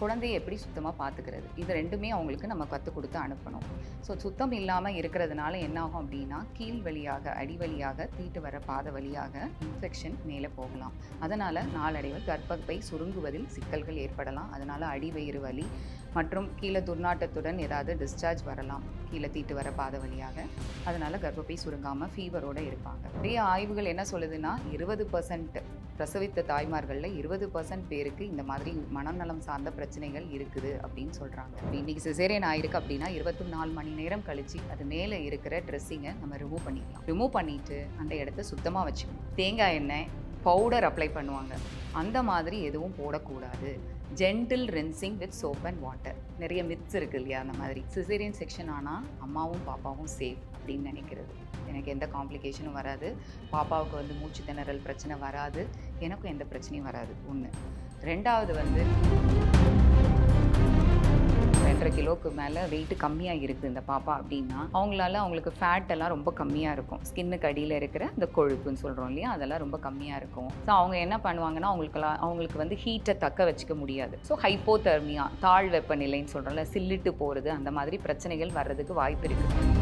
குழந்தையை எப்படி சுத்தமாக பார்த்துக்கிறது இது ரெண்டுமே அவங்களுக்கு நம்ம கற்றுக் கொடுத்து அனுப்பணும். ஸோ சுத்தம் இல்லாமல் இருக்கிறதுனால என்னாகும் அப்படின்னா கீழ் வழியாக அடி வழியாக தீட்டு வர பாத வழியாக இன்ஃபெக்ஷன் மேலே போகலாம். அதனால் நாளடைவில் கர்ப்பப்பை சுருங்குவதில் சிக்கல்கள் ஏற்படலாம். அதனால் அடிவயிறு வலி மற்றும் கீழே துர்நாட்டத்துடன் ஏதாவது டிஸ்சார்ஜ் வரலாம். கீழே தீட்டு வர பாத வழியாக. அதனால் கர்ப்பப்பை சுருங்காமல் ஃபீவரோடு இருப்பாங்க. நிறைய ஆய்வுகள் என்ன சொல்லுதுன்னா இருபது பர்சன்ட் பிரசவித்த தாய்மார்களில் இருபது பர்சன்ட் பேருக்கு இந்த மாதிரி மனநலம் சார்ந்த பிரச்சனைகள் இருக்குது அப்படின்னு சொல்கிறாங்க இன்னைக்கு சிசேரியன் ஆயிருக்கு அப்படின்னா இருபத்தி நாலு மணி நேரம் கழிச்சு அது மேலே இருக்கிற ட்ரெஸ்ஸிங்கை நம்ம ரிமூவ் பண்ணிக்கலாம். ரிமூவ் பண்ணிட்டு அந்த இடத்த சுத்தமாக வச்சுக்கணும். தேங்காய் எண்ணெய் பவுடர் அப்ளை பண்ணுவாங்க. அந்த மாதிரி எதுவும் போடக்கூடாது. Gentle rinsing with soap and water நிறைய மித்ஸ் இருக்குது இல்லையா அந்த மாதிரி. சிசேரியன் செக்ஷன் ஆனால் அம்மாவும் பாப்பாவும் சேஃப் அப்படின்னு நினைக்கிறது. எனக்கு எந்த காம்ப்ளிகேஷனும் வராது. பாப்பாவுக்கு வந்து மூச்சு திணறல் பிரச்சனை வராது. எனக்கும் எந்த பிரச்சனையும் வராது. ஒன்று ரெண்டாவது வந்து ரெண்டரை கிலோக்கு மேலே வெயிட் கம்மியாக இருக்குது இந்த பாப்பா அப்படின்னா அவங்களால அவங்களுக்கு ஃபேட் எல்லாம் ரொம்ப கம்மியாக இருக்கும். ஸ்கின்னுக்கு அடியில் இருக்கிற இந்த கொழுப்புன்னு சொல்கிறோம் இல்லையா? அதெல்லாம் ரொம்ப கம்மியாக இருக்கும். ஸோ அவங்க என்ன பண்ணுவாங்கன்னா அவங்களுக்குலாம் அவங்களுக்கு வந்து ஹீட்டை தக்க வச்சுக்க முடியாது. ஸோ ஹைப்போதெர்மியா தாழ் வெப்பநிலைன்னு சொல்கிறோம்ல சில்லிட்டு போகிறது அந்த மாதிரி பிரச்சனைகள் வர்றதுக்கு வாய்ப்பு இருக்குது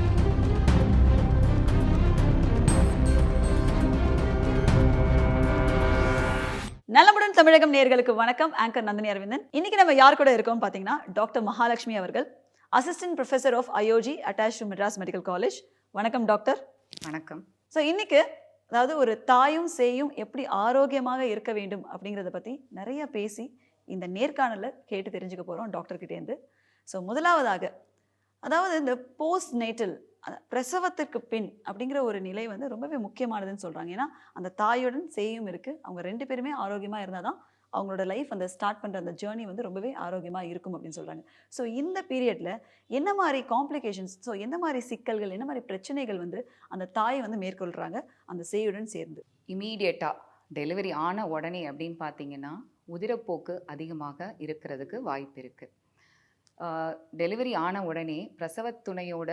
நலமுடன் தமிழகம் நேயர்களுக்கு வணக்கம். ஆங்கர் நந்தினி அரவிந்தன். இன்னைக்கு நம்ம யார் கூட இருக்கோம் பார்த்தீங்கன்னா டாக்டர் மகாலட்சுமி அவர்கள் assistant professor of IOG attach to Madras medical college வணக்கம் டாக்டர் வணக்கம். ஸோ இன்னைக்கு அதாவது ஒரு தாயும் சேயும் எப்படி ஆரோக்கியமாக இருக்க வேண்டும் அப்படிங்கிறத பற்றி நிறைய பேசி இந்த நேர்காணலில் கேட்டு தெரிஞ்சுக்க போகிறோம் டாக்டர் கிட்டேருந்து ஸோ முதலாவதாக அதாவது இந்த போஸ்ட் நேட்டல் பிரசவத்திற்கு பின் அப்படிங்கிற ஒரு நிலை வந்து ரொம்பவே முக்கியமானதுன்னு சொல்கிறாங்க ஏன்னா அந்த தாயுடன் சேயும் இருக்குது அவங்க ரெண்டு பேருமே ஆரோக்கியமாக இருந்தால் தான் அவங்களோட லைஃப் அந்த ஸ்டார்ட் பண்ணுற அந்த ஜேர்னி வந்து ரொம்பவே ஆரோக்கியமாக இருக்கும் அப்படின்னு சொல்கிறாங்க ஸோ இந்த பீரியடில் என்ன மாதிரி காம்ப்ளிகேஷன்ஸ் ஸோ என்ன மாதிரி சிக்கல்கள் என்ன மாதிரி பிரச்சனைகள் வந்து அந்த தாயை வந்து மேற்கொள்கிறாங்க அந்த சேயுடன் சேர்ந்து. இமீடியட்டாக டெலிவரி ஆன உடனே அப்படின்னு பார்த்தீங்கன்னா உதிரப்போக்கு அதிகமாக இருக்கிறதுக்கு வாய்ப்பு இருக்குது டெலிவரி ஆன உடனே பிரசவ துணையோட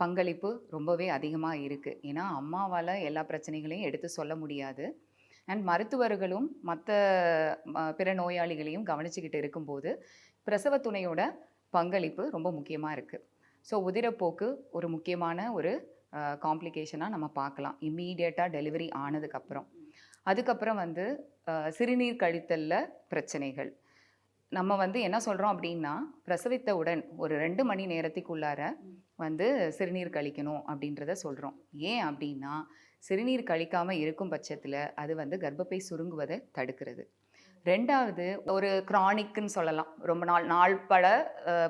பங்களிப்பு ரொம்பவே அதிகமாக இருக்குது ஏன்னா அம்மாவால் எல்லா பிரச்சனைகளையும் எடுத்து சொல்ல முடியாது. அண்ட் மருத்துவர்களும் மற்ற பிற நோயாளிகளையும் கவனிச்சுக்கிட்டு இருக்கும்போது பிரசவ துணையோட பங்களிப்பு ரொம்ப முக்கியமாக இருக்குது ஸோ உதிரப்போக்கு ஒரு முக்கியமான ஒரு காம்ப்ளிகேஷனாக நம்ம பார்க்கலாம். இம்மீடியட்டாக டெலிவரி ஆனதுக்கப்புறம். அதுக்கப்புறம் வந்து சிறுநீர் கழித்தல்ல பிரச்சனைகள். நம்ம வந்து என்ன சொல்கிறோம் அப்படின்னா பிரசவித்தவுடன் ஒரு ரெண்டு மணி நேரத்துக்குள்ளார வந்து சிறுநீர் கழிக்கணும் அப்படின்றத சொல்கிறோம் ஏன் அப்படின்னா சிறுநீர் கழிக்காமல் இருக்கும் பட்சத்தில் அது வந்து கர்ப்பப்பை சுருங்குவதை தடுக்கிறது. ரெண்டாவது ஒரு கிரானிக்குன்னு சொல்லலாம். ரொம்ப நாள் நாள் பல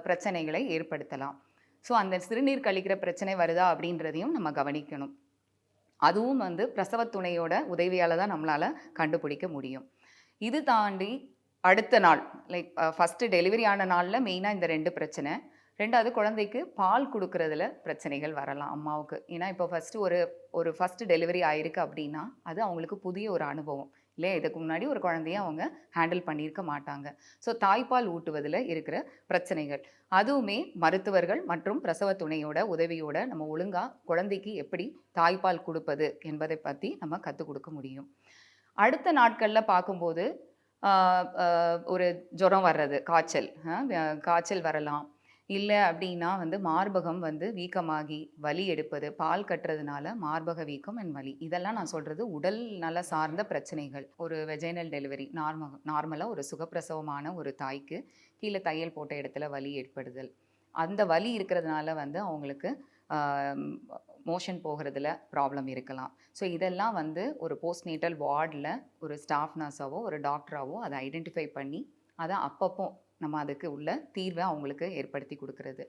பிரச்சனைகளை ஏற்படுத்தலாம். ஸோ அந்த சிறுநீர் கழிக்கிற பிரச்சனை வருதா அப்படின்றதையும் நம்ம கவனிக்கணும். அதுவும் வந்து பிரசவ துணையோட உதவியால் தான் நம்மளால் கண்டுபிடிக்க முடியும். இது தாண்டி அடுத்த நாள் லைக் ஃபஸ்ட்டு டெலிவரி ஆன நாளில் மெயினாக இந்த ரெண்டு பிரச்சனை. ரெண்டாவது குழந்தைக்கு பால் கொடுக்கறதுல பிரச்சனைகள் வரலாம் அம்மாவுக்கு. ஏன்னா இப்போ ஃபஸ்ட்டு ஒரு ஒரு ஃபஸ்ட்டு டெலிவரி ஆயிருக்கு அப்படின்னா அது அவங்களுக்கு புதிய ஒரு அனுபவம். இல்லையா? இதுக்கு முன்னாடி ஒரு குழந்தைய அவங்க ஹேண்டில் பண்ணியிருக்க மாட்டாங்க. ஸோ தாய்ப்பால் ஊட்டுவதில் இருக்கிற பிரச்சனைகள். அதுவுமே மருத்துவர்கள் மற்றும் பிரசவ துணையோட உதவியோட நம்ம ஒழுங்காக குழந்தைக்கு எப்படி தாய்ப்பால் கொடுப்பது என்பதை பற்றி நம்ம கற்றுக் கொடுக்க முடியும். அடுத்த நாட்களில் பார்க்கும்போது ஒரு ஜுரம் வர்றது காய்ச்சல். காய்ச்சல் வரலாம். இல்லை அப்படின்னா வந்து மார்பகம் வந்து வீக்கமாகி வலி எடுப்பது பால் கட்டுறதுனால மார்பக வீக்கம் அண்ட் வலி. இதெல்லாம் நான் சொல்கிறது உடல் நல சார்ந்த பிரச்சனைகள். ஒரு வெஜைனல் டெலிவரி நார்ம நார்மலாக ஒரு சுகப்பிரசவமான ஒரு தாய்க்கு கீழே தையல் போட்ட இடத்துல வலி ஏற்படுதல். அந்த வலி இருக்கிறதுனால வந்து அவங்களுக்கு மோஷன் போகிறதுல ப்ராப்ளம் இருக்கலாம். ஸோ இதெல்லாம் வந்து ஒரு போஸ்ட்நேட்டல் வார்டில் ஒரு ஸ்டாஃப் நர்ஸாவோ ஒரு டாக்டராகவோ அதை ஐடென்டிஃபை பண்ணி அதை அப்பப்போ நம்ம அதுக்கு உள்ள தீர்வை அவங்களுக்கு ஏற்படுத்தி கொடுக்கறது.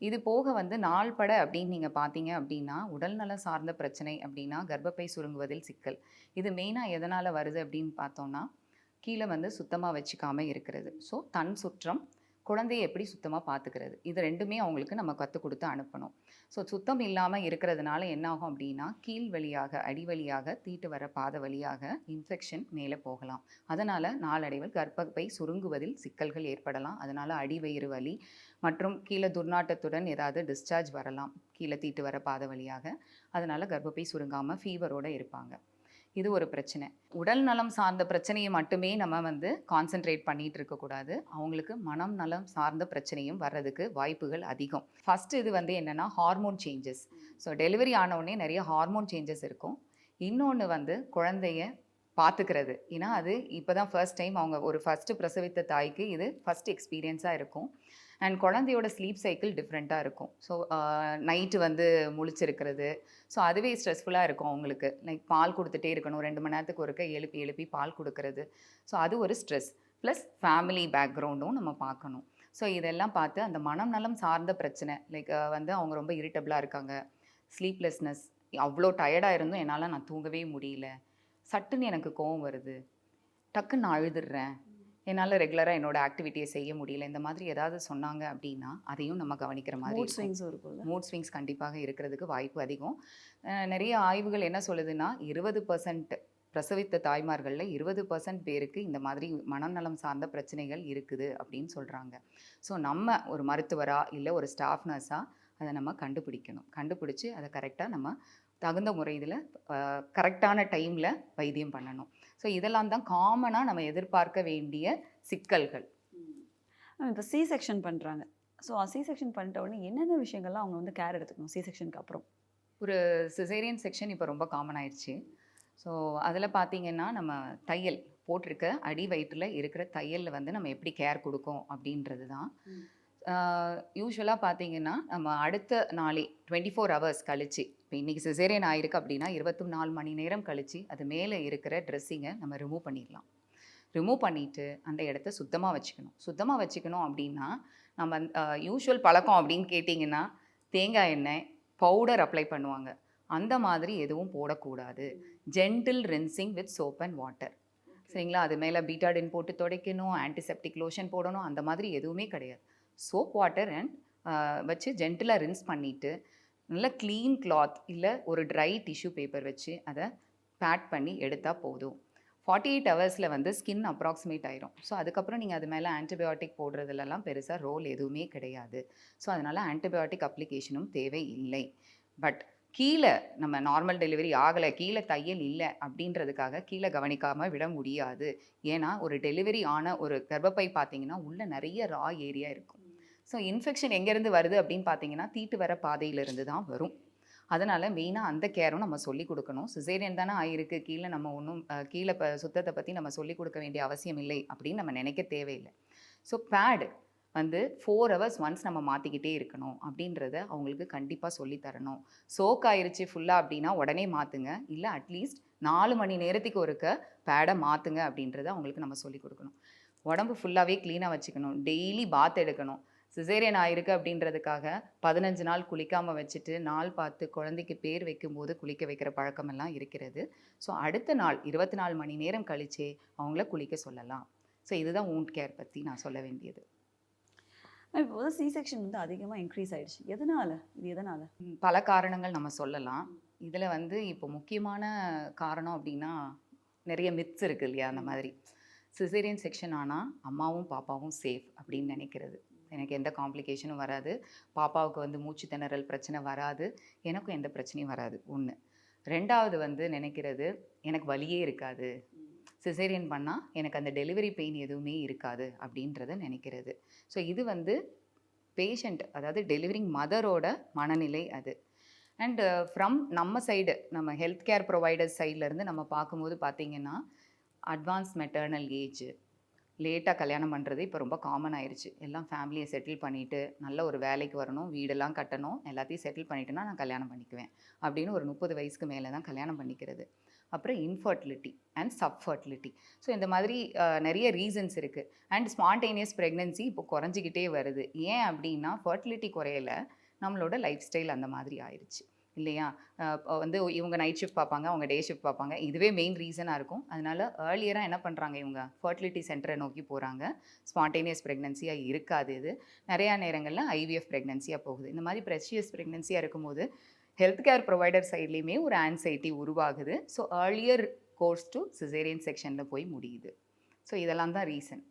இது போக வந்து நாள்பட அப்படின்னு நீங்கள் பார்த்தீங்க அப்படின்னா உடல்நலம் சார்ந்த பிரச்சனை அப்படின்னா கர்ப்பப்பை சுருங்குவதில் சிக்கல். இது மெயினாக எதனால் வருது அப்படின்னு பார்த்தோம்னா கீழே வந்து சுத்தமாக வச்சுக்காமல் இருக்கிறது. ஸோ தன் சுற்றம் குழந்தையை எப்படி சுத்தமாக பார்த்துக்கிறது இது ரெண்டுமே அவங்களுக்கு நம்ம கற்றுக் கொடுத்து அனுப்பணும். ஸோ சுத்தம் இல்லாமல் இருக்கிறதுனால என்ன ஆகும் அப்படின்னா கீழ் வழியாக அடி வழியாக தீட்டு வர பாத வழியாக இன்ஃபெக்ஷன் மேலே போகலாம். அதனால் நாளடைவில் கர்ப்பப்பை சுருங்குவதில் சிக்கல்கள் ஏற்படலாம். அதனால் அடிவயிறு வலி மற்றும் கீழே துர்நாட்டத்துடன் ஏதாவது டிஸ்சார்ஜ் வரலாம். கீழே தீட்டு வர பாத வழியாக. அதனால் கர்ப்பப்பை சுருங்காமல் ஃபீவரோடு இருப்பாங்க. இது ஒரு பிரச்சனை. உடல் நலம் சார்ந்த பிரச்சனையை மட்டுமே நம்ம வந்து கான்சென்ட்ரேட் பண்ணிட்டு இருக்கக்கூடாது அவங்களுக்கு மனம் நலம் சார்ந்த பிரச்சனையும் வர்றதுக்கு வாய்ப்புகள் அதிகம். ஃபஸ்ட்டு இது வந்து என்னென்னா ஹார்மோன் சேஞ்சஸ் ஸோ டெலிவரி ஆனவுடனே நிறைய ஹார்மோன் சேஞ்சஸ் இருக்கும். இன்னொன்று வந்து குழந்தைய பார்த்துக்கிறது ஏன்னா அது இப்போ தான் ஃபர்ஸ்ட் டைம் அவங்க ஒரு ஃபஸ்ட்டு பிரசவித்த தாய்க்கு இது ஃபஸ்ட் எக்ஸ்பீரியன்ஸாக இருக்கும். அண்ட் குழந்தையோட ஸ்லீப் சைக்கிள் டிஃப்ரெண்ட்டாக இருக்கும். ஸோ நைட்டு வந்து முழிச்சிருக்கிறது. ஸோ அதுவே ஸ்ட்ரெஸ்ஃபுல்லாக இருக்கும் அவங்களுக்கு. லைக் பால் கொடுத்துட்டே இருக்கணும். ரெண்டு மணி நேரத்துக்கு ஒருக்க எழுப்பி எழுப்பி பால் கொடுக்கறது. ஸோ அது ஒரு ஸ்ட்ரெஸ் ப்ளஸ் ஃபேமிலி பேக்ரவுண்டும் நம்ம பார்க்கணும். ஸோ இதெல்லாம் பார்த்து அந்த மனம் நலம் சார்ந்த பிரச்சனை. லைக் வந்து அவங்க ரொம்ப இரிட்டபிளாக இருக்காங்க. ஸ்லீப்லெஸ்னஸ் அவ்வளோ டயர்டாக இருந்தும் என்னால் நான் தூங்கவே முடியல. சட்டுன்னு எனக்கு கோவம் வருது. டக்குன்னு நான் அழுதுடுறேன் என்னால் ரெகுலராக என்னோட ஆக்டிவிட்டியை செய்ய முடியல. இந்த மாதிரி ஏதாவது சொன்னாங்க அப்படின்னா அதையும் நம்ம கவனிக்கிற மாதிரி மூட் இருக்கும். ஸ்விங்ஸும் இருக்கும்ல. மூட் ஸ்விங்ஸ் கண்டிப்பாக இருக்கிறதுக்கு வாய்ப்பு அதிகம். நிறைய ஆய்வுகள் என்ன சொல்லுதுன்னா இருபது பர்சன்ட் பிரசவித்த தாய்மார்களில் இருபது பர்சன்ட் பேருக்கு இந்த மாதிரி மனநலம் சார்ந்த பிரச்சனைகள் இருக்குது அப்படின்னு சொல்கிறாங்க ஸோ நம்ம ஒரு மருத்துவரா இல்லை ஒரு ஸ்டாஃப் நர்ஸாக அதை நம்ம கண்டுபிடிக்கணும். கண்டுபிடிச்சி அதை கரெக்டாக நம்ம தகுந்த முறையில் கரெக்டான டைமில் வைத்தியம் பண்ணணும். ஸோ இதெல்லாம் தான் காமனாக நம்ம எதிர்பார்க்க வேண்டிய சிக்கல்கள். இப்போ சி செக்ஷன் பண்ணுறாங்க ஸோ சி செக்ஷன் பண்ணிட்ட உடனே என்னென்ன விஷயங்கள்லாம் அவங்க வந்து கேர் எடுத்துக்கணும் சி செக்ஷனுக்கு அப்புறம்? ஒரு சிசேரியன் செக்ஷன் இப்போ ரொம்ப காமன் ஆயிடுச்சு ஸோ அதில் பார்த்தீங்கன்னா நம்ம தையல் போட்டிருக்க அடி வயிற்றில் இருக்கிற தையலில் வந்து நம்ம எப்படி கேர் கொடுக்கோம் அப்படின்றது தான். யூஸ்வலாக பார்த்தீங்கன்னா நம்ம அடுத்த நாளே டுவெண்ட்டி ஃபோர் ஹவர்ஸ் கழிச்சு இப்போ இன்றைக்கி சிசேரியன் ஆயிருக்கு அப்படின்னா இருபத்தி நாலு மணி நேரம் கழிச்சு அது மேலே இருக்கிற ட்ரெஸ்ஸிங்கை நம்ம ரிமூவ் பண்ணிடலாம். ரிமூவ் பண்ணிவிட்டு அந்த இடத்த சுத்தமாக வச்சுக்கணும். சுத்தமாக வச்சுக்கணும் அப்படின்னா நம்ம யூஷுவல் பழக்கம் அப்படின்னு கேட்டிங்கன்னா தேங்காய் எண்ணெய் பவுடர் அப்ளை பண்ணுவாங்க. அந்த மாதிரி எதுவும் போடக்கூடாது. Gentle rinsing with soap and water சரிங்களா? அது மேலே பீட்டாடின் போட்டு துடைக்கணும் ஆன்டிசெப்டிக் லோஷன் போடணும் அந்த மாதிரி எதுவுமே கிடையாது. சோப் வாட்டர் அண்ட் வச்சு ஜென்டிலாக ரின்ஸ் பண்ணிவிட்டு நல்லா க்ளீன் கிளாத் இல்லை ஒரு ட்ரை டிஷ்யூ பேப்பர் வச்சு அதை பேட் பண்ணி எடுத்தால் போதும். ஃபார்ட்டி எயிட் ஹவர்ஸில் வந்து ஸ்கின் அப்ராக்சிமேட் ஆயிரும். ஸோ அதுக்கப்புறம் நீங்கள் அது மேலே ஆன்டிபயோட்டிக் போடுறதுலலாம் பெருசாக ரோல் எதுவுமே கிடையாது. ஸோ அதனால் ஆன்டிபயோட்டிக் அப்ளிகேஷனும் தேவை இல்லை. பட் கீழே நம்ம நார்மல் டெலிவரி ஆகலை கீழே தையல் இல்லை அப்படின்றதுக்காக கீழே கவனிக்காமல் விட முடியாது. ஏன்னா ஒரு டெலிவரி ஆன ஒரு கர்ப்பப்பை பார்த்தீங்கன்னா உள்ளே நிறைய ரா ஏரியா இருக்கும். ஸோ இன்ஃபெக்ஷன் எங்கேருந்து வருது அப்படின்னு பார்த்தீங்கன்னா தீட்டு வர பாதையிலிருந்து தான் வரும். அதனால் மெயினாக அந்த கேரும் நம்ம சொல்லி கொடுக்கணும். சிசேரியன் தானே ஆயிருக்கு. கீழே நம்ம ஒன்றும் கீழே ப சுத்தத்தை பற்றி நம்ம சொல்லி கொடுக்க வேண்டிய அவசியம் இல்லை அப்படின்னு நம்ம நினைக்க தேவையில்லை. ஸோ பேடு வந்து ஃபோர் ஹவர்ஸ் ஒன்ஸ் நம்ம மாற்றிக்கிட்டே இருக்கணும் அப்படின்றத அவங்களுக்கு கண்டிப்பாக சொல்லித்தரணும் சோக் ஆயிடுச்சு ஃபுல்லாக அப்படின்னா உடனே மாற்றுங்க இல்லை அட்லீஸ்ட் நாலு மணி நேரத்துக்கு ஒருக்க பேடை மாற்றுங்க அப்படின்றத அவங்களுக்கு நம்ம சொல்லி கொடுக்கணும். உடம்பு ஃபுல்லாகவே க்ளீனாக வச்சுக்கணும். டெய்லி பாத் எடுக்கணும். சிசேரியன் ஆயிருக்கு அப்படின்றதுக்காக பதினஞ்சு நாள் குளிக்காமல் வச்சுட்டு நாள் பார்த்து குழந்தைக்கு பேர் வைக்கும்போது குளிக்க வைக்கிற பழக்கமெல்லாம் இருக்கிறது. ஸோ அடுத்த நாள் இருபத்தி நாலு மணி நேரம் கழிச்சே அவங்கள குளிக்க சொல்லலாம். ஸோ இதுதான் wound கேர் பற்றி நான் சொல்ல வேண்டியது. இப்போ சி செக்ஷன் வந்து அதிகமாக இன்க்ரீஸ் ஆயிடுச்சு. எதனால? இது எதனால? பல காரணங்கள் நம்ம சொல்லலாம். இதில் வந்து இப்போ முக்கியமான காரணம் அப்படின்னா நிறைய மித்ஸ் இருக்குது இல்லையா அந்த மாதிரி. சிசேரியன் செக்ஷன் ஆனால் அம்மாவும் பாப்பாவும் சேஃப் அப்படின்னு நினைக்கிறது. எனக்கு எந்த காம்ப்ளிகேஷனும் வராது. பாப்பாவுக்கு வந்து மூச்சு திணறல் பிரச்சனை வராது. எனக்கும் எந்த பிரச்சனையும் வராது. ஒன்று ரெண்டாவது வந்து நினைக்கிறது எனக்கு வலியே இருக்காது. சிசேரியன் பண்ணால் எனக்கு அந்த டெலிவரி பெயின் எதுவுமே இருக்காது அப்படின்றத நினைக்கிறது. ஸோ இது வந்து பேஷண்ட் அதாவது டெலிவரிங் மதரோட மனநிலை அது. அண்டு ஃப்ரம் uh, நம்ம சைடு நம்ம ஹெல்த் கேர் ப்ரொவைடர்ஸ் சைட்லேருந்து நம்ம பார்க்கும்போது பார்த்திங்கன்னா அட்வான்ஸ் மெட்டர்னல் ஏஜ் லேட்டாக கல்யாணம் பண்ணுறது இப்போ ரொம்ப காமன் ஆயிடுச்சு எல்லாம் ஃபேமிலியை செட்டில் பண்ணிவிட்டு நல்ல ஒரு வேலைக்கு வரணும் வீடெல்லாம் கட்டணும் எல்லாத்தையும் செட்டில் பண்ணிட்டேன்னா நான் கல்யாணம் பண்ணிக்குவேன். அப்படின்னு ஒரு முப்பது வயசுக்கு மேலே தான் கல்யாணம் பண்ணிக்கிறது. அப்புறம் இன்ஃபர்டிலிட்டி அண்ட் சப்ஃபர்டிலிட்டி ஸோ இந்த மாதிரி நிறைய ரீசன்ஸ் இருக்குது அண்ட் ஸ்பான்டேனியஸ் ப்ரெக்னென்சி இப்போ குறைஞ்சிக்கிட்டே வருது. ஏன் அப்படின்னா ஃபர்டிலிட்டி குறையலை நம்மளோட லைஃப் ஸ்டைல் அந்த மாதிரி ஆயிடுச்சு இல்லையா? வந்து இவங்க நைட் ஷிஃப்ட் பார்ப்பாங்க அவங்க டே ஷிஃப்ட் பார்ப்பாங்க இதுவே மெயின் ரீசனாக இருக்கும். அதனால் ஏர்லியராக என்ன பண்ணுறாங்க இவங்க? ஃபர்டிலிட்டி சென்டரை நோக்கி போகிறாங்க ஸ்பான்டேனியஸ் ப்ரெக்னன்சியாக இருக்காது இது. நிறையா நேரங்களில் ஐவிஎஃப் ப்ரெக்னன்சியாக போகுது. இந்த மாதிரி ப்ரெஷியஸ் ப்ரெக்னன்சியாக இருக்கும்போது ஹெல்த் கேர் ப்ரொவைடர் சைட்லேயுமே ஒரு ஆன்சைட்டி உருவாகுது. So earlier course to caesarean செக்ஷனில் போய் முடியுது. ஸோ இதெல்லாம் தான் ரீசன்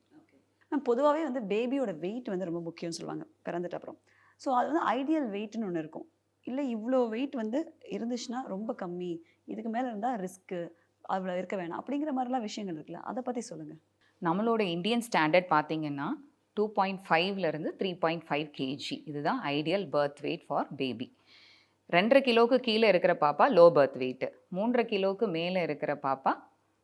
பொதுவாகவே வந்து பேபியோட வெயிட் வந்து ரொம்ப முக்கியம்னு சொல்லுவாங்க. பிறந்துட்ட அப்புறம். ஸோ அது வந்து ஐடியல் வெயிட்னு ஒன்று இருக்கும். இல்லை இவ்வளோ வெயிட் வந்து இருந்துச்சுன்னா ரொம்ப கம்மி. இதுக்கு மேலே இருந்தால் ரிஸ்க்கு அவ்வளோ இருக்க வேணாம். அப்படிங்கிற மாதிரிலாம் விஷயங்கள் இருக்குல்ல. அதை பற்றி சொல்லுங்கள் நம்மளோட இந்தியன் ஸ்டாண்டர்ட் பார்த்தீங்கன்னா டூ பாயிண்ட் ஃபைவ்லேருந்து த்ரீ பாயிண்ட் ஃபைவ் கேஜி இதுதான் ideal birth weight for baby ரெண்டரை கிலோவுக்கு கீழே இருக்கிற பாப்பா லோ பர்த் வெயிட்டு மூன்றரை கிலோவுக்கு மேலே இருக்கிற பாப்பா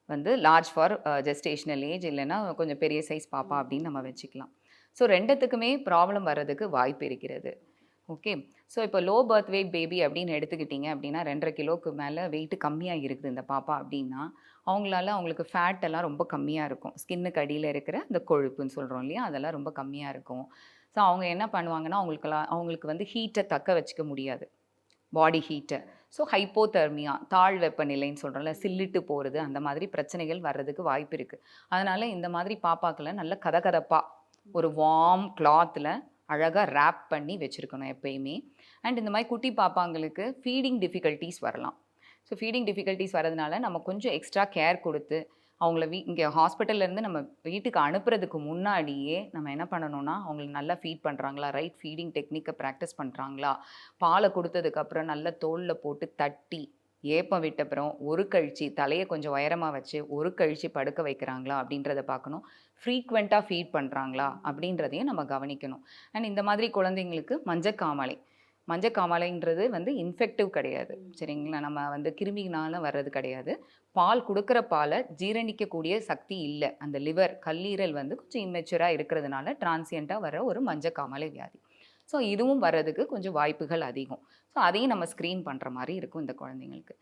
வந்து லார்ஜ் ஃபார் ஜெஸ்டேஷனல் ஏஜ் இல்லைன்னா கொஞ்சம் பெரிய சைஸ் பாப்பா அப்படின்னு நம்ம வச்சுக்கலாம். ஸோ ரெண்டுத்துக்குமே ப்ராப்ளம் வர்றதுக்கு வாய்ப்பு இருக்கிறது. ஓகே ஸோ இப்போ லோ பர்த் வெயிட் பேபி அப்படின்னு எடுத்துக்கிட்டிங்க அப்படின்னா ரெண்டரை கிலோக்கு மேலே வெயிட் கம்மியாக இருக்குது இந்த பாப்பா அப்படின்னா அவங்களால அவங்களுக்கு ஃபேட் எல்லாம் ரொம்ப கம்மியாக இருக்கும். ஸ்கின்னுக்கு அடியில் இருக்கிற இந்த கொழுப்புன்னு சொல்கிறோம் இல்லையா? அதெல்லாம் ரொம்ப கம்மியாக இருக்கும். ஸோ அவங்க என்ன பண்ணுவாங்கன்னா அவங்களுக்கெல்லாம் அவங்களுக்கு வந்து ஹீட்டை தக்க வச்சுக்க முடியாது. பாடி ஹீட்டை ஸோ ஹைப்போதெர்மியா தாழ் வெப்பநிலைன்னு சொல்கிறோம்ல சில்லிட்டு போகிறது அந்த மாதிரி பிரச்சனைகள் வர்றதுக்கு வாய்ப்பு இருக்குது அதனால் இந்த மாதிரி பாப்பாக்களை நல்ல கதகதப்பாக ஒரு வார்ம் கிளாத்தில் அழகாக ரேப் பண்ணி வச்சுருக்கணும் எப்பயுமே. அண்ட் இந்த மாதிரி குட்டி பாப்பாங்களுக்கு ஃபீடிங் டிஃபிகல்ட்டிஸ் வரலாம். ஸோ ஃபீடிங் டிஃபிகல்ட்டிஸ் வரதுனால நம்ம கொஞ்சம் எக்ஸ்ட்ரா கேர் கொடுத்து அவங்கள வீ இங்கே ஹாஸ்பிட்டல்லேருந்து நம்ம வீட்டுக்கு அனுப்புறதுக்கு முன்னாடியே நம்ம என்ன பண்ணணும்னா அவங்கள நல்லா ஃபீட் பண்ணுறாங்களா ரைட் ஃபீடிங் டெக்னிக்கை ப்ராக்டிஸ் பண்ணுறாங்களா பாலை கொடுத்ததுக்கப்புறம் நல்ல தோலில் போட்டு தட்டி ஏப்பம் விட்டப்புறம் ஒரு கழிச்சு தலையை கொஞ்சம் உயரமாக வச்சு ஒரு கழிச்சு படுக்க வைக்கிறாங்களா? அப்படின்றத பார்க்கணும். ஃப்ரீக்வெண்ட்டாக ஃபீட் பண்ணுறாங்களா அப்படின்றதையும் நம்ம கவனிக்கணும். அண்ட் இந்த மாதிரி குழந்தைங்களுக்கு மஞ்சக்காமலை. மஞ்சக்காமலைன்றது வந்து இன்ஃபெக்டிவ் கிடையாது. சரிங்களா? நம்ம வந்து கிருமினால வர்றது கிடையாது. பால் கொடுக்குற பாலை ஜீரணிக்கக்கூடிய சக்தி இல்லை. அந்த லிவர் கல்லீரல் வந்து கொஞ்சம் இம்மெச்சூராக இருக்கிறதுனால டிரான்சியண்ட்டாக வர ஒரு மஞ்சக்காமலை வியாதி. ஸோ இதுவும் வர்றதுக்கு கொஞ்சம் வாய்ப்புகள் அதிகம். ஸோ அதையும் நம்ம ஸ்க்ரீன் பண்ணுற மாதிரி இருக்கும் இந்த குழந்தைங்களுக்கு.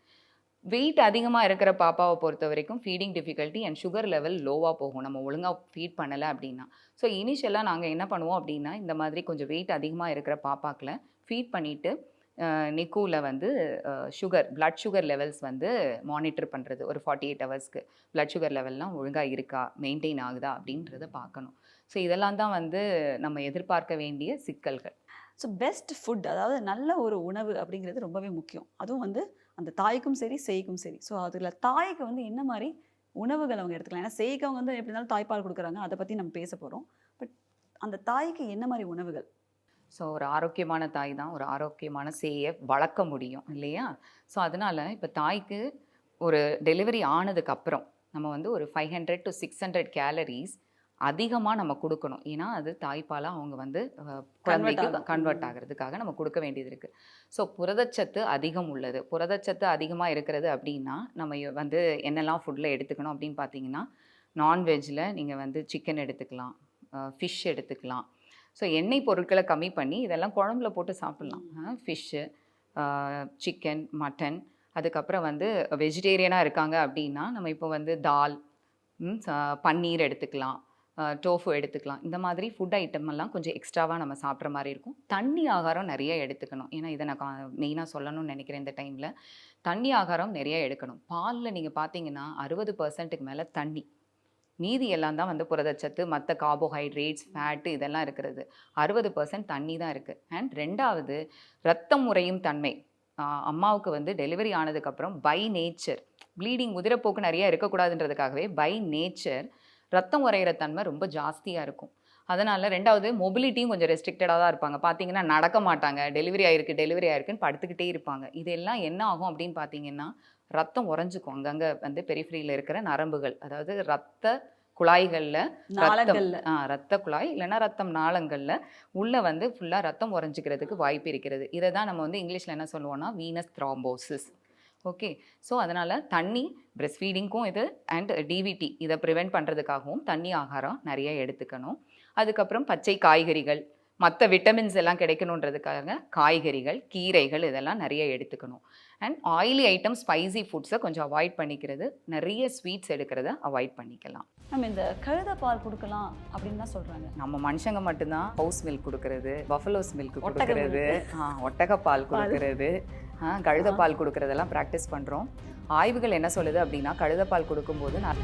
வெயிட் அதிகமாக இருக்கிற பாப்பாவை பொறுத்த வரைக்கும் feeding difficulty and sugar level லோவாக போகும். நம்ம ஒழுங்காக ஃபீட் பண்ணலை அப்படின்னா. ஸோ இனிஷியலாக நாங்கள் என்ன பண்ணுவோம் அப்படின்னா இந்த மாதிரி கொஞ்சம் வெயிட் அதிகமாக இருக்கிற பாப்பாக்கில் ஃபீட் பண்ணிவிட்டு நிக்கூவில் வந்து சுகர் பிளட் சுகர் லெவல்ஸ் வந்து மானிட்டர் பண்ணுறது ஒரு ஃபார்ட்டி எயிட் ஹவர்ஸ்க்கு பிளட் சுகர் லெவல்லாம் ஒழுங்காக இருக்கா மெயின்டைன் ஆகுதா அப்படின்றத பார்க்கணும். ஸோ இதெல்லாம் தான் வந்து நம்ம எதிர்பார்க்க வேண்டிய சிக்கல்கள். ஸோ பெஸ்ட் ஃபுட் அதாவது நல்ல ஒரு உணவு அப்படிங்கிறது ரொம்பவே முக்கியம். அதுவும் வந்து அந்த தாய்க்கும் சரி சேய்க்கும் சரி. ஸோ அதில் தாய்க்கு வந்து என்ன மாதிரி உணவுகள் அவங்க எடுத்துக்கலாம்? ஏன்னா சேய்க்கு அவங்க வந்து எப்படி இருந்தாலும் தாய்ப்பால் கொடுக்குறாங்க. அதை பற்றி நம்ம பேச போகிறோம் பட் அந்த தாய்க்கு என்ன மாதிரி உணவுகள்? ஸோ ஒரு ஆரோக்கியமான தாய் தான். ஒரு ஆரோக்கியமான சேயை வளர்க்க முடியும் இல்லையா? ஸோ அதனால் இப்போ தாய்க்கு ஒரு டெலிவரி ஆனதுக்கு அப்புறம் நம்ம வந்து ஒரு five hundred to six hundred calories அதிகமாக நம்ம கொடுக்கணும். ஏன்னா அது தாய்ப்பாலாக அவங்க வந்து குழந்தைக்கு. கன்வெர்ட் ஆகிறதுக்காக நம்ம கொடுக்க வேண்டியது இருக்குது ஸோ புரதச்சத்து அதிகம் உள்ளது. புரதச்சத்து அதிகமாக இருக்கிறது அப்படின்னா நம்ம வந்து என்னெல்லாம் ஃபுட்டில் எடுத்துக்கணும் அப்படின்னு பார்த்தீங்கன்னா நான்வெஜ்ஜில் நீங்கள் வந்து சிக்கன் எடுத்துக்கலாம். ஃபிஷ் எடுத்துக்கலாம். ஸோ எண்ணெய் பொருட்களை கம்மி பண்ணி இதெல்லாம் குழம்புல போட்டு சாப்பிட்லாம். ஃபிஷ்ஷு சிக்கன் மட்டன் அதுக்கப்புறம் வந்து வெஜிடேரியனாக இருக்காங்க அப்படின்னா நம்ம இப்போ வந்து தால் பன்னீர் எடுத்துக்கலாம். டோஃபு எடுத்துக்கலாம். இந்த மாதிரி ஃபுட் ஐட்டம் எல்லாம் கொஞ்சம் எக்ஸ்ட்ராவாக நம்ம சாப்பிட்ற மாதிரி இருக்கும். தண்ணி ஆகாரம் நிறைய எடுத்துக்கணும். ஏன்னா இதை நான் மெயினாக சொல்லணும்னு நினைக்கிறேன் இந்த டைமில் தண்ணி ஆகாரம் நிறைய எடுக்கணும். பாலில் நீங்கள் பார்த்தீங்கன்னா அறுபது பர்சன்ட்டுக்கு மேலே தண்ணி. மீதி எல்லாம் தான் வந்து புரதச்சத்து மற்ற கார்போஹைட்ரேட்ஸ் ஃபேட்டு இதெல்லாம் இருக்கிறது. அறுபது பர்சன்ட் தண்ணி தான் இருக்குது அண்ட் ரெண்டாவது ரத்தம் உறையும் தன்மை. அம்மாவுக்கு வந்து டெலிவரி ஆனதுக்கப்புறம் பை நேச்சர் ப்ளீடிங் உதிரப்போக்கு நிறைய இருக்கக்கூடாதுன்றதுக்காகவே பை நேச்சர் ரத்தம் உறையிற தன்மை ரொம்ப ஜாஸ்தியாக இருக்கும். அதனால் ரெண்டாவது மொபிலிட்டியும் கொஞ்சம் ரெஸ்ட்ரிக்டடாக தான் இருப்பாங்க. பார்த்தீங்கன்னா நடக்க மாட்டாங்க. டெலிவரி ஆயிருக்கு டெலிவரி ஆயிருக்குன்னு படுத்துக்கிட்டே இருப்பாங்க. இதெல்லாம் என்ன ஆகும் அப்படின்னு பார்த்தீங்கன்னா ரத்தம் உறைஞ்சிக்கும் அங்கங்கே வந்து பெரிஃபரியில் இருக்கிற நரம்புகள் அதாவது ரத்த குழாய்களில் ஆ ரத்த குழாய் இல்லைன்னா ரத்தம் நாளங்களில் உள்ளே வந்து ஃபுல்லாக ரத்தம் உறைஞ்சிக்கிறதுக்கு வாய்ப்பு இருக்கிறது. இதை தான் நம்ம வந்து இங்கிலீஷில் என்ன சொல்லுவோம்னா வீனஸ் த்ராம்போசிஸ் ஓகே ஸோ அதனால் தண்ணி பிரெஸ்ட் ஃபீடிங்க்கும் இது அண்ட் டிவிடி இதை ப்ரிவெண்ட் பண்ணுறதுக்காகவும் தண்ணி ஆகாரம் நிறைய எடுத்துக்கணும். அதுக்கப்புறம் பச்சை காய்கறிகள் மற்ற விட்டமின்ஸ் எல்லாம் கிடைக்கணுன்றதுக்காக காய்கறிகள் கீரைகள் இதெல்லாம் நிறைய எடுத்துக்கணும். அண்ட் ஆயிலி ஐட்டம் ஸ்பைசி ஃபுட்ஸை கொஞ்சம் அவாய்ட் பண்ணிக்கிறது. நிறைய ஸ்வீட்ஸ் எடுக்கிறத அவாய்ட் பண்ணிக்கலாம். நம்ம இந்த கழுத பால் கொடுக்கலாம் அப்படின்னு தான் சொல்கிறாங்க நம்ம மனுஷங்க மட்டும்தான் ஹவுஸ் மில்க் கொடுக்கறது பஃபலோஸ் மில்க் ஒட்டக கொடுக்கறது ஒட்டகப்பால் கொடுக்கறது ஆ, கழுதப்பால் கொடுக்கறதெல்லாம் ப்ராக்டிஸ் பண்ணுறோம் ஆய்வுகள் என்ன சொல்லுது அப்படின்னா கழுதப்பால் கொடுக்கும்போது ந-